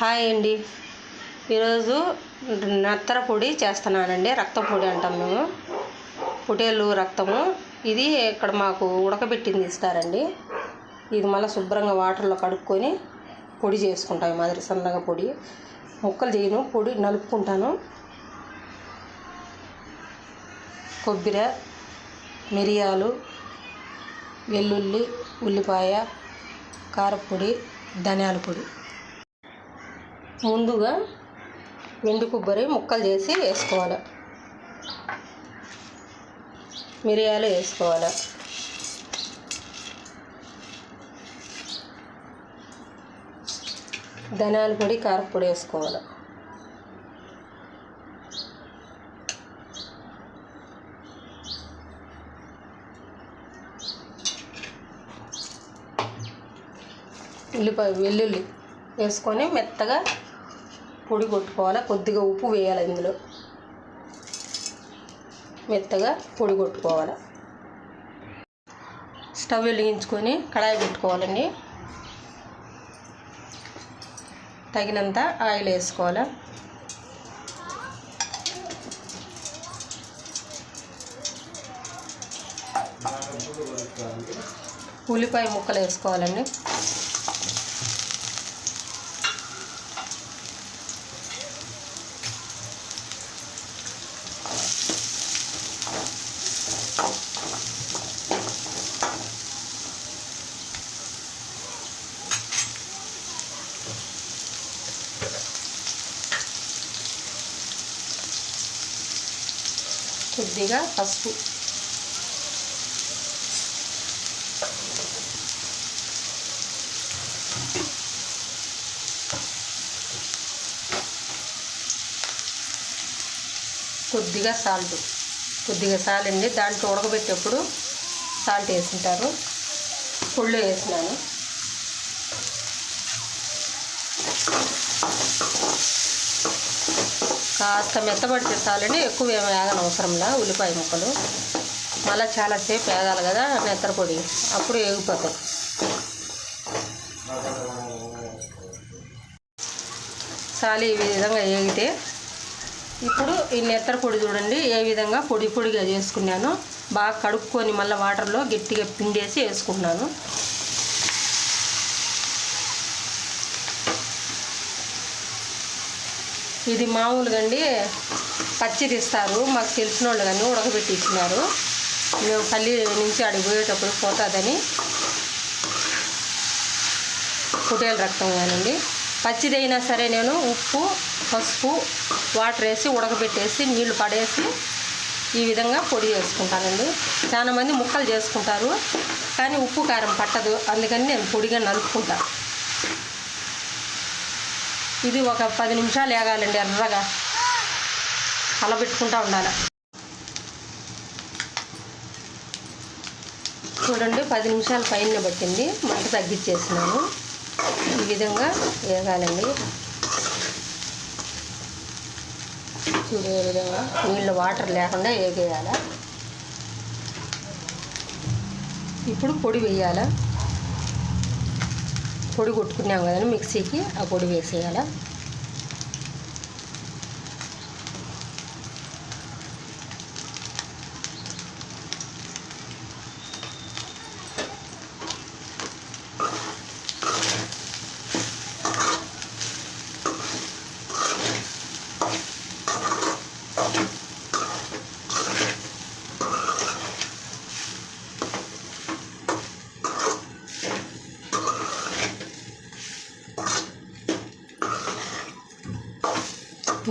Hi అండి. ఈరోజు నత్తర పొడి చేస్తున్నానండి. రక్తం పొడి అంటాం మేము. పొటేలు రక్తము. ఇది ఇక్కడ మాకు ఉడకబెట్టింది ఇస్తారండి. ఇది మళ్ళీ శుభ్రంగా వాటర్లో కడుక్కొని పొడి చేసుకుంటాం మాదిరి సన్నగా పొడి. ముక్కలు చేయను పొడి నలుపుకుంటాను. కొబ్బరి మిరియాలు వెల్లుల్లి ఉల్లిపాయ కారపొడి ధనియాల పొడి. ముందుగా ఎండు కొబ్బరి ముక్కలు చేసి వేసుకోవాలి. మిరియాలు వేసుకోవాలి. ధనియాల పొడి కారపొడి వేసుకోవాలి. ఉల్లిపాయ వెల్లుల్లి వేసుకొని మెత్తగా పొడి కొట్టుకోవాలి కొద్దిగా ఉప్పు వేయాలి ఇందులో. మెత్తగా పొడి కొట్టుకోవాలి. స్టవ్ వెలిగించుకొని కడాయి పెట్టుకోవాలండి. తగినంత ఆయిల్ వేసుకోవాలి. ఉల్లిపాయ ముక్కలు వేసుకోవాలండి. కొద్దిగా పసుపు. కొద్దిగా సాల్ట్. కొద్దిగా సాలండి దాంట్లో ఉడకబెట్టేప్పుడు సాల్ట్ వేసింటారు. పుళ్ళు వేసినాను. కాస్త మెత్తబడితే చాలండి. ఎక్కువ ఏమి వేగన అవసరంలా ఉల్లిపాయ ముక్కలు. మళ్ళీ చాలాసేపు వేగాలి కదా నెత్తర పొడి. అప్పుడు వేగిపోతాయి. సాలి ఈ విధంగా వేగితే ఇప్పుడు ఈ నెత్తర పొడి చూడండి ఏ విధంగా పొడి పొడిగా చేసుకున్నాను. బాగా కడుక్కొని మళ్ళీ వాటర్లో గట్టిగా పిండేసి వేసుకుంటున్నాను. ఇది మామూలుగా అండి పచ్చిది ఇస్తారు మాకు తెలిసిన వాళ్ళు కానీ ఉడకబెట్టి ఇచ్చినారు. మేము పల్లి నుంచి అడిగి పోయేటప్పుడు పోతుందని. కుటేల రక్తం కానండి. పచ్చిదైనా సరే నేను ఉప్పు పసుపు వాటర్ వేసి ఉడకబెట్టేసి నీళ్ళు పడేసి ఈ విధంగా పొడి చేసుకుంటానండి. చాలామంది ముక్కలు చేసుకుంటారు కానీ ఉప్పు కారం పట్టదు. అందుకని నేను పొడిగా నలుపుకుంటాను ఇది ఒక పది నిమిషాలు వేగాలండి ఎర్రగా కలబెట్టుకుంటూ ఉండాలి. చూడండి పది నిమిషాలు పైన పట్టింది మంట తగ్గించేసినాను. ఈ విధంగా వేగాలండి. చూడే విధంగా నీళ్ళు వాటర్ లేకుండా వేగేయాలి? ఇప్పుడు పొడి వేయాలా? పొడి కొట్టుకున్నాం కదండి మిక్సీకి ఆ పొడి వేసేయాలి?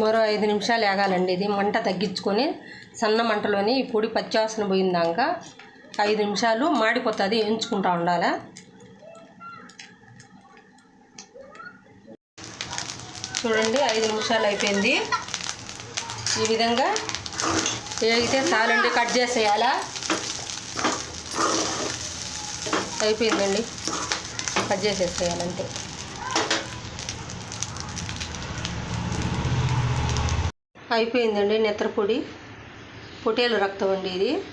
మరో ఐదు నిమిషాలు వేగాలండి ఇది మంట తగ్గించుకొని సన్న మంటలోని ఈ పొడి పచ్చివాసన పోయిందాక ఐదు నిమిషాలు మాడిపోతుంది ఎంచుకుంటా ఉండాలి. చూడండి ఐదు నిమిషాలు అయిపోయింది. ఈ విధంగా వేగితే చాలండి కట్ చేసేయాలా. అయిపోయిందండి. కట్ చేసేసేయాలంటే అయిపోయిందండి నెత్తరపొడి పొటేలు రక్తం అండి ఇది.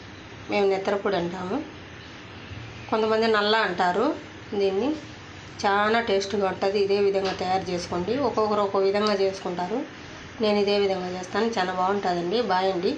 మేము నెత్తరపొడి అంటాము. కొంతమంది నల్ల అంటారు దీన్ని. చాలా టేస్ట్గా ఉంటుంది. ఇదే విధంగా తయారు చేసుకోండి. ఒక్కొక్కరు ఒక్కో విధంగా చేసుకుంటారు. నేను ఇదే విధంగా చేస్తాను. చాలా బాగుంటుందండి. బాయ్ అండి.